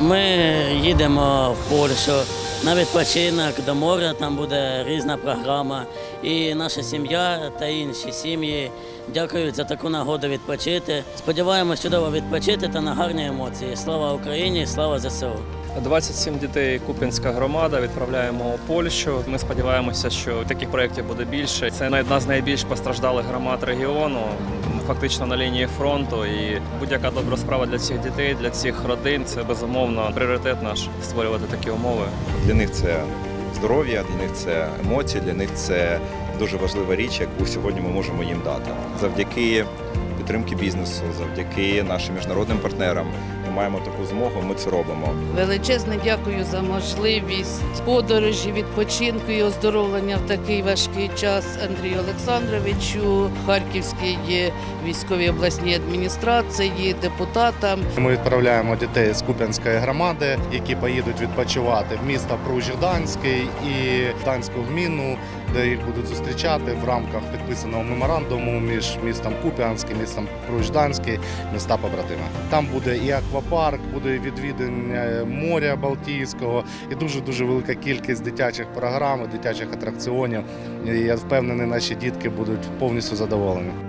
Ми їдемо в Польщу на відпочинок до моря. Там буде різна програма. І наша сім'я та інші сім'ї дякують за таку нагоду відпочити. Сподіваємось чудово відпочити та на гарні емоції. Слава Україні, слава ЗСУ. 27 дітей Куп'янська громада відправляємо у Польщу. Ми сподіваємося, що таких проєктів буде більше. Це одна з найбільш постраждалих громад регіону, фактично на лінії фронту. І будь-яка добра справа для цих дітей, для цих родин це безумовно пріоритет наш створювати такі умови. Для них це здоров'я, для них це емоції, для них це дуже важлива річ, яку сьогодні ми можемо їм дати. Завдяки підтримки бізнесу, завдяки нашим міжнародним партнерам. Маємо таку змогу, ми це робимо. Величезне дякую за можливість подорожі, відпочинку і оздоровлення в такий важкий час Андрію Олександровичу, Харківській військовій обласній адміністрації, депутатам. Ми відправляємо дітей з Куп'янської громади, які поїдуть відпочивати в місто Пруж-Жданський і Гданську гміну, де їх будуть зустрічати в рамках підписаного меморандуму між містом Куп'янськ і містом Пруж-Жданський, міста побратими. Там буде і аквапарк, буде відвідання моря Балтійського, і дуже дуже велика кількість дитячих програм, дитячих атракціонів. І я впевнений, наші дітки будуть повністю задоволені.